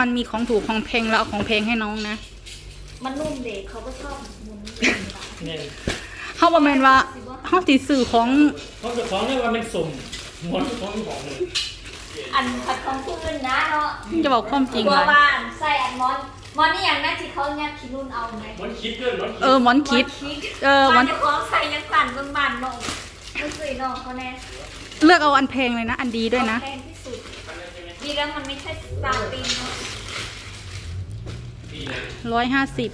มันมีของถูกของแพงแล้วเอาของแพงให้น้องนะมันนุ่มเด็กเขาก็ชอบหมุนเนี่ยเฮาบ่แม่นว่าเฮาสิซื้อของเขาจะฟ้องเรียกว่าเป็นสุ่มหมดของของเลยอันผัดของพื้นนะเนาะจะบอกความจริงบัวเลยบ้านใส่อันมอนมอนนี่อย่างนั้นที่เขาเนี่ยคิดนุ่นเอาไหมมันคิดด้วยมันคิดเออหมอนคิด เออหมมัอนนจะคล้องใส่ยังสั่นบนบ้านน้องไม่เคยน้องเขาแน่เลือกเอาอันแพงเลยนะ อันดีด้วยนะ แพงที่สุด ดีแล้วมันไม่ใช่ซาตินเนาะร้อยห้าสิบ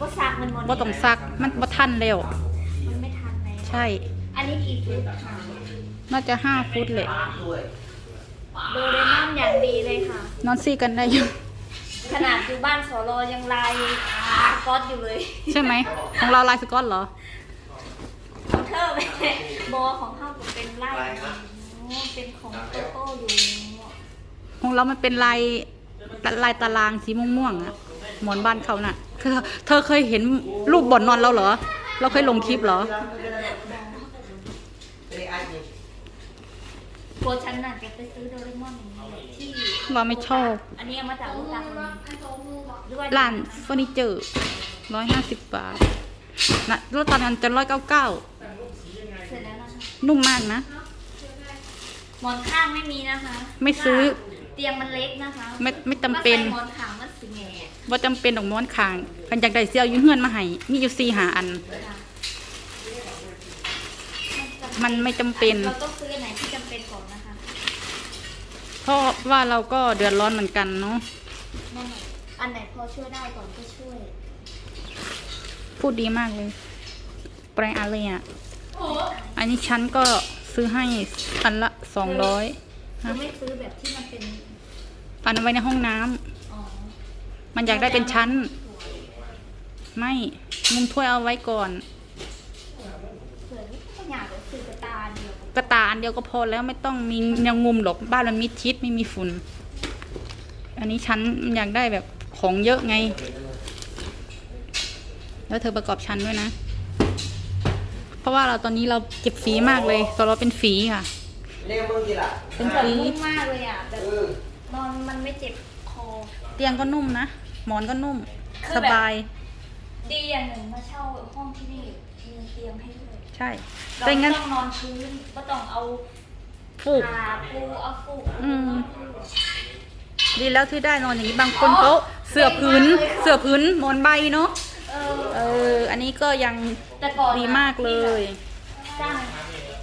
ก็ซักมันมอนบ่ต้องซักมันบ่ทันแล้วมันไม่ทันเลยใช่ อันนี้กี่ฟุตค่ะน่าจะห้าฟุตเลยโดเรมอนอย่างดีเลยค่ะ นอนซี่กันได้อยู่ขนาดอยู่บ้านสอรอยังลายสก๊อตอยู่เลย ใช่ไหมของเราลายสกอตเหรอของเธอไปบอของเธอก็เป็นไล่โอ้ เป็นของโตโต้อยู่ของเรามันเป็นลายลายตารางสีม่วงๆอะหมอนบ้านเขาน่ะคือเธอเคยเห็นรูปบ่อนนอนเราเหรอ เราเคยลงคลิปเหรอโคฉันน่ะแกไปซื้อโดเรมอนที่เราไม่ชอบ อันนี้เอามาจากลูกตาลด้วยร้านเฟอร์นิเจอร์ร้อยห้าสิบบาทนะแล้วตอนนั้นจะร้อยเก้าเก้าเสร็จแล้วนะคะนุ่มมากนะ หมอนข้างไม่มีนะคะไม่ซื้อ เตียงมันเล็กนะคะไม่ไม่จำเป็นก็ใส่หมอนข้างมันสิแง่ว่าจำเป็นดอกม้อนคางกันจากใดเสียเอาอยืนเฮือนมาให้มีอยู่สี่หาอัน ค่ะมันไม่จำเป็น เราต้องซื้ออันไหนที่จำเป็นก่อนนะคะเพราะว่าเราก็เดือดร้อนเหมือนกันเนาะนั่นแหละอันไหนพอช่วยได้ก่อนก็ช่วย พูดดีมากเลยแปลงอะไรอะ อันนี้ฉันก็ ซื้อให้อันละสองร้อยคือไม่ซื้อแบบที่มันเป็นอันเอาไว้ในห้องน้ำอ๋อมันอยากได้เป็นชั้น ไม่มุมถ้วยเอาไว้ก่อน เผื่อก็อยากจะซื้อกระตาเดียวกระตาอันเดียวก็พอแล้วไม่ต้องมีแนวงุมหรอกบ้านมันมิดชิดไม่มีฝุ่น อันนี้ชั้นมันอยากได้แบบของเยอะไง แล้วเธอประกอบชั้นด้วยนะเพ ราะว่าเราตอนนี้เราเก็บฝีมากเลยตอนเราเป็นฝีค่ะ เรียกมึงกี่ล่ะเป็นแบบฝีนุ่มมากเลยอะแบบเออนอนมันไม่เจ็บคอ เตียงก็นุ่มนะ หมอนก็นุ่มคือสแบบบาย ดีอย่างหนึ่งมาเช่าห้องที่นี่มีเตียงให้ด้วยใช่เราแต่ไม่งั้นต้องนอนพื้นก็ต้องเอาฟูกผ้าปูเอาฟูกอืมดีแล้วที่ได้นอนอย่างนี้บางคนเขาเสือพื้น เสือพื้นหมอนใบเนาะเออเออ อันนี้ก็ยังแต่ก่อนดีมากเลยสร้าง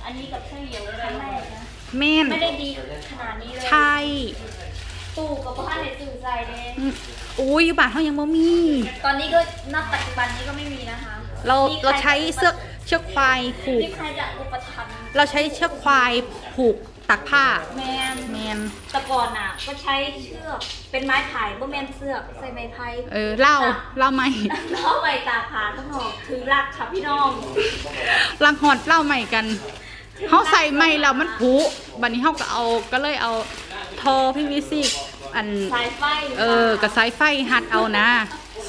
อันนี้กับเช่าเหยียวครั้งแรกนะแม่นไม่ได้ดีขนาดนี้เลยใช่ตู้กับบ้านในสื่อใจเลยอืมอุ้ยบาทเขายังบ่มี ตอนนี้ก็นับปัจจุบันนี้ก็ไม่มีนะคะเรามีคเราใช้จะเสือกเชือกควายผูก มีใครจะอุปถัมภ์เราใช้เชือกควายผูก ตักผ้าแมนแมนแต่ก่อนน่ะ ก็ใช้เชือกเป็นไม้ไผ่บ่แมนเสือกใส่ไม้ไผ่เออเล่าเล่าไหมแล้วเอาไปตากผาทั้งหมดถือรักค่ะพี่น้องลังหอดเล่าใหม่กันเขาใส่ใหม่แล้วมันผุบัดนี้เขาก็เอาก็เลยเอาทอพีวีซีอันสายไฟเออกับสายไฟหัดเอานะ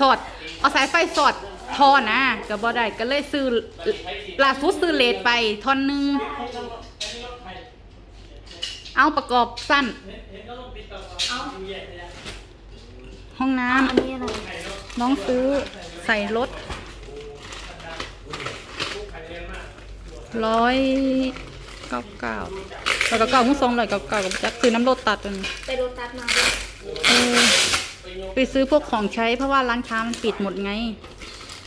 สอดเอาสายไฟสอดทอนะก็บ่ได้ก็เลยซื้อล่าสุดซื้อเลดไปทอนหนึง เอาประกอบสั้นเอาห้องน้อันนี้อะไรำน้องซื้อใส่รถร้อยเก้าเก้าร้อยเก้าเก้าหุ้งทรงร้อยเก้าเก้ากับจักคือน้ำรถตัดอันไปโดนตัดมาด้วยเออไปซื้อพวกของใช้เพราะว่าร้านค้ามันปิดหมดไง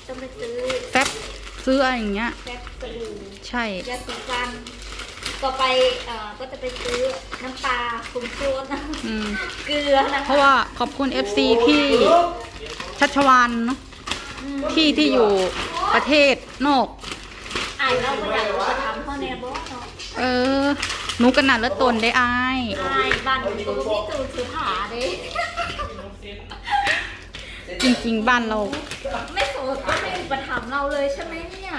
ต้องไปซื้อแฟบซื้ออะไรอย่างเงี้ย แป๊บสบู่ใช่ ยาสีฟัน ต่อไปเอ่อก็จะไปซื้อน้ำปลาคุมโซนอืมเกลือนะคะเพราะว่าขอบคุณ FC พี่ชัชวานเนาะพี่ที่อยู่ประเทศนอกอ่านเราก็อยากจะทำพ่อแนบอสเนาะเออหนูกระหนัดและตนได้อาย อายบ้านหนูก็พี่ตูนซื้อผาเด้จริง ๆ บ้านเรา ไม่โสดก็ไม่อุปถัมภ์เราเลยใช่ไหมเนี่ย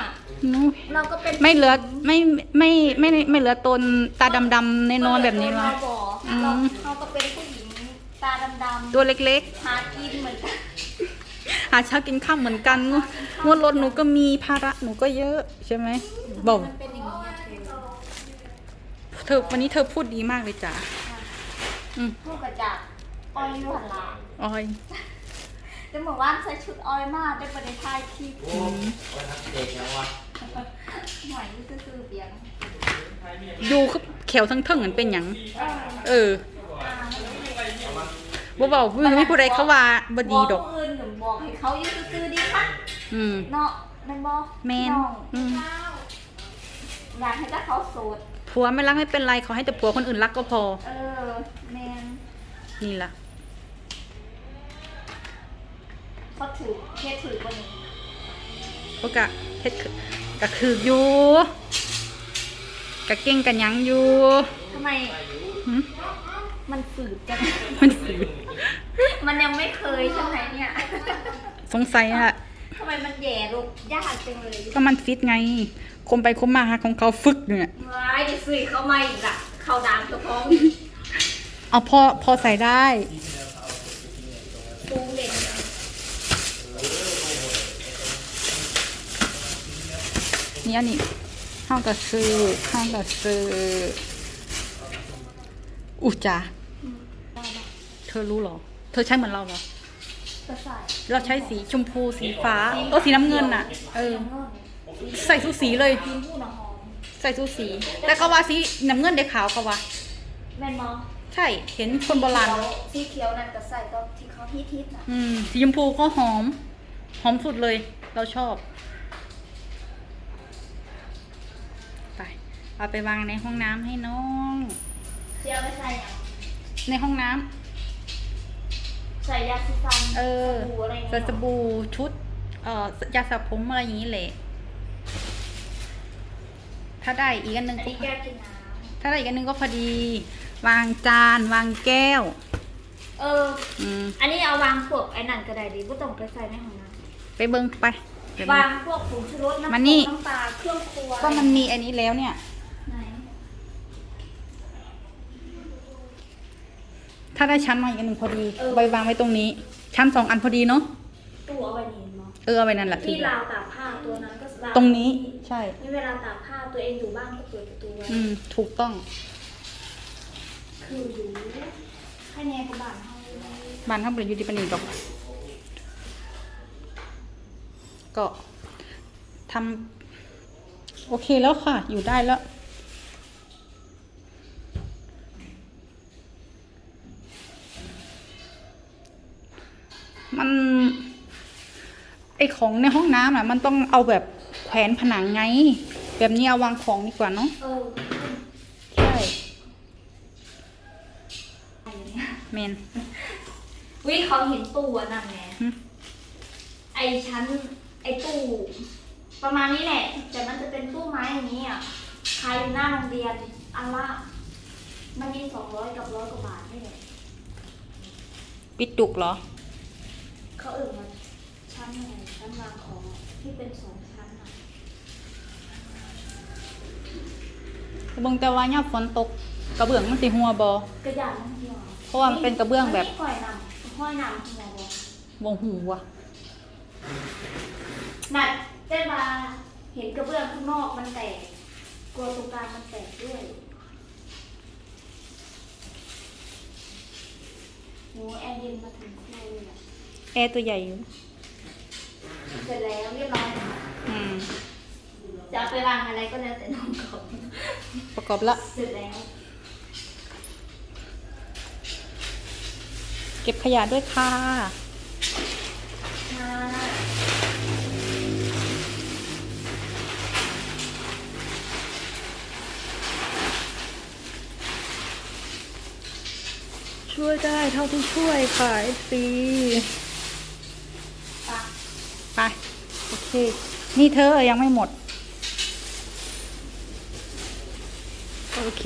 หนูเราก็เป็นไม่เหลือไม่ไม่ไม่ไม่ไม่เหลือตนตาดำๆในนอนแบบนี้หรอ เราบอกอืม เราเราก็เป็นผู้หญิงตาดำตัวเล็กๆหากินเหมือนกันๆ หาเช้ากินข้าวเหมือนกันงวดรถหนูก็มีภาระหนูก็เยอะใช่ไหมบอกมันเป็นอย่างนี้อะเธอเธอวันนี้เธอพูดดีมากเลยจ้ะอืมพูดกับจากออยอยู่หันหลังออย แต่เมื่อวานใส่ชุดออยมากได้ประเดี๋ยวถ่ายคลิปโอ้ยเด็กยังวะหน่อยนี่ซื่อๆเปียงดูคือแขวทั้งเทิงมันเป็นหยัง เออเออบ่เบาๆไม่ผู้ใดเขาว่าบ่ดีดอกบอกผู้อื่นหรือบอกให้เขาอยู่ซื่อๆดีค่ะอืม เนาะแม่นบ่แม่นน้องอืม อยากให้ถ้าเขาโสดผัวไม่รักไม่เป็นไรขอให้แต่ผัวคนอื่นรักก็พอ เออแม่นนี่ล่ะ เขาถือเฮ็ดถือกว่านี้พวกกะเฮ็ดคือก็คืออยู่กะเก่งกันยังอยู่ทำไมหึมันฝืดจัง มันฝืดมันยังไม่เคยใช่ไหมเนี่ยสงสัยอะทำไมมันแย่ลูกยากจังเลยก็มันฟิตไง คมไปคมมาหาของเขาฟึกเนี่ยว้ายดิสุยเข้ามาอีกละเข้าดามตัวพ้อง เอาพอพอใส่ได้ ปูเด่น นี่อันนี้ห้างกระซื้อห้างกระซื้ออุยจ้าได้ปะเธอรู้เหรอ เธอใช้เหมือนเราเหรอจะใส่เราใช้สีชมพูสีฟ้าเออสีน้ำเงินน่ะ เออน้ำเงินใส่สูสีเลยกินผู้หนอหอมใส่สูสี แต่เขาว่าสีน้ำเงินเด็กขาวเขาว่าแม่นมอใช่ เห็นคนโบราณสีเขียวนั่นก็ใส่ตอนที่เขาฮิตฮิตๆน่ะ อืม สีชมพูก็หอม หอมสุดเลย เราชอบ เอาไปวางในห้องน้ำให้น้องเจียวไม่ใส่หยังในห้องน้ำใส่ยาสีฟันเออสบู่อะไรอย่างใส่เงี้ยสบู่ชุด เอ่อยาสระผมอะไรอย่างนี้แหละ ถ้าได้อีกอันหนึงอันก็นี้แก้วกินน้ถ้าได้อีกอันหนึงก็พอดี วางจาน วางแก้วำเออ อืม อันนี้เอาวางพวกไอ้นั่นก็ได้ดิบ่ต้องไปใส่ในห้องน้ไปเบิ้งไปไปำเบิ่วางงพวกผงชูรสน้ำมานี่น้ำปลาเครื่องครัวก็มันมีอันนี้แล้วเนี่ย ไหน ถ้าได้ชั้นมาอีกอันหนึ่งพอดีใบวางไว้ตรงนี้ ชั้นสองอันพอดีเนาะ ตู้เอาไว้นี่เนาะเออเอาไว้นั่นแหละที่ที่ราวตากผ้าตัวนั้นก็วาตรงนี้ ใช่ นี่เวลาตากผ้าตัวเองอยู่บ้านก็เปิดประตูไว้อืม ถูกต้อง คืออยู่ให้แน่กับบ้านเฮาบ้านข้างบนอยู่ดีปานนีดอก ก็ทำโอเคแล้วค่ะ อยู่ได้แล้ว มัน ไอ ของในห้องน้ำอะ มันต้องเอาแบบแขวนผนังไง แบบนี้เอาวางของดีกว่าเนาะเออใช่อะไรเนี่ยเมนวิเขาเห็นตู้อันนั่นไงหึไอชั้น ไอตู้ประมาณนี้แหละ แต่มันจะเป็นตู้ไม้อย่างนี้อะขายอยู่หน้าโรงเรียนอันละมันมีสองร้อยกับร้อยกว่าบาทนี่แหละปิดจุกเหรอ เขาเอ่ยมา ชั้นอะไรชั้นวางของที่เป็นสองชั้นอะเบิ่งแต่ว่าย่ามฝนตกกระเบื้องมันสิหัวบ่กระดาษมันหัวเพราะว่ามันเป็นกระเบื้องแบบมันมีห้อยนำห้อยนำหัวบ่บ่หูว่ะนัดเจ้ามาเห็นกระเบื้องข้างนอกมันแตกกลัวตรงกลางมันแตกด้วยโหแอร์เย็นมาถึงครัวเลยอะ แอร์ตัวใหญ่อยู่ เสร็จแล้วเรียบร้อยค่ะอืมจะเอาไปวางอะไรก็แล้วแต่น้องเขาประกอบละ เสร็จแล้ว เก็บขยะด้วยค่ะ ค่ะช่วยได้เท่าที่ช่วยค่ะเอฟซี ปะ ไป โอ เค นี่เธอยังไม่หมด โอเค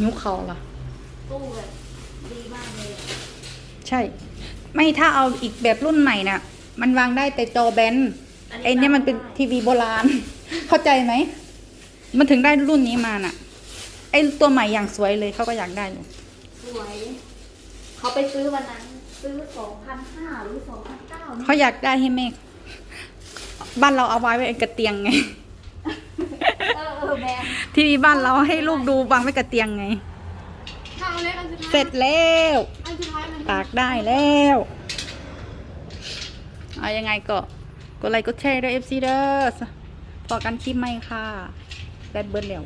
นิ้วเขาล่ะตู้แบบดีมากเลยอะใช่ ไม่ถ้าเอาอีกแบบรุ่นใหม่น่ะ มันวางได้แต่จอแบนไอ้เนี่ยมันเป็นทีวีโบราณ เข้าใจไหม มันถึงได้รุ่นนี้มาน่ะ ไอ้ตัวใหม่อย่างสวยเลยเขาก็อยากได้อยู่สวย เขาไปซื้อวันนั้น ซื้อสองพันห้าหรือสองพัน เก้าเขาอยากได้ให้แม่บ้านเราเอาไว้ไว้กระเตียงไง เออเออแบงทีวีบ้านเราให้ลูกดูวางไว้กระเตียงไงถ้าเอาเล็กอันสุดท้ายเสร็จแล้ว อันสุดท้ายมันตากได้แล้วเอายังไงก็กดไลค์กดแชร์ด้วย FC เด้อพอกันคลิปใหม่ค่ะแบดเบิร์ดแล้ว